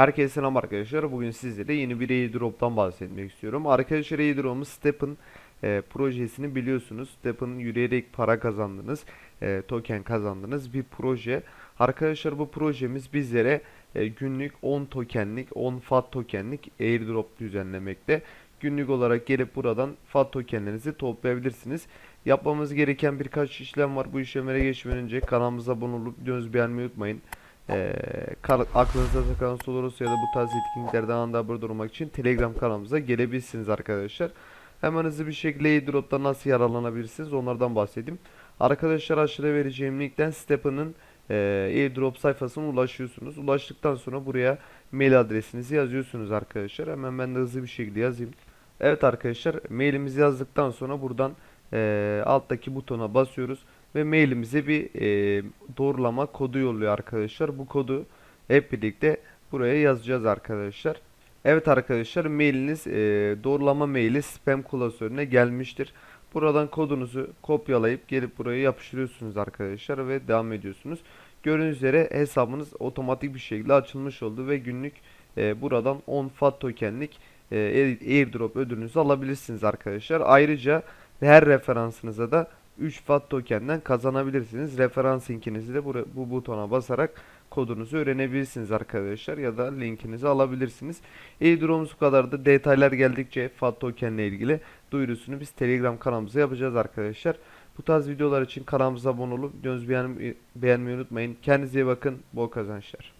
Herkese selam arkadaşlar. Bugün sizlere yeni bir airdrop'tan bahsetmek istiyorum. Arkadaşlar airdrop'umuz Step'ın e, projesini biliyorsunuz. Step'ın yürüyerek para kazandınız, e, token kazandınız bir proje. Arkadaşlar bu projemiz bizlere e, günlük 10 tokenlik, 10 FAT tokenlik airdrop düzenlemekte. Günlük olarak gelip buradan FAT tokenlerinizi toplayabilirsiniz. Yapmamız gereken birkaç işlem var. Bu işlemlere geçmeden önce kanalımıza abone olup videomuzu beğenmeyi unutmayın. Ee, kar- aklınızda takılan soru olursa ya da bu tarz etkinliklerden anında haberdar olmak için Telegram kanalımıza gelebilirsiniz arkadaşlar. Hemen hızlı bir şekilde airdrop'ta nasıl yararlanabilirsiniz onlardan bahsedeyim. Arkadaşlar aşağıda vereceğim linkten Step'ın e, airdrop sayfasına ulaşıyorsunuz. Ulaştıktan sonra buraya mail adresinizi yazıyorsunuz arkadaşlar. Hemen ben de hızlı bir şekilde yazayım. Evet arkadaşlar mailimizi yazdıktan sonra buradan e, alttaki butona basıyoruz ve mailimize bir e, doğrulama kodu yolluyor arkadaşlar. Bu kodu hep birlikte buraya yazacağız arkadaşlar. Evet arkadaşlar mailiniz e, doğrulama maili spam klasörüne gelmiştir. Buradan kodunuzu kopyalayıp gelip buraya yapıştırıyorsunuz arkadaşlar ve devam ediyorsunuz. Gördüğünüz üzere hesabınız otomatik bir şekilde açılmış oldu ve günlük e, buradan 10 FAT tokenlik e, air- airdrop ödülünüzü alabilirsiniz arkadaşlar. Ayrıca her referansınıza da 3 FAT tokenden kazanabilirsiniz. Referans linkinizi de bu butona basarak kodunuzu öğrenebilirsiniz arkadaşlar ya da linkinizi alabilirsiniz. Airdrop'umuz bu kadar da detaylar geldikçe FAT token ile ilgili duyurusunu biz Telegram kanalımıza yapacağız arkadaşlar. Bu tarz videolar için kanalımıza abone olup videomuzu beğen- beğenmeyi unutmayın. Kendinize iyi bakın. Bol kazançlar.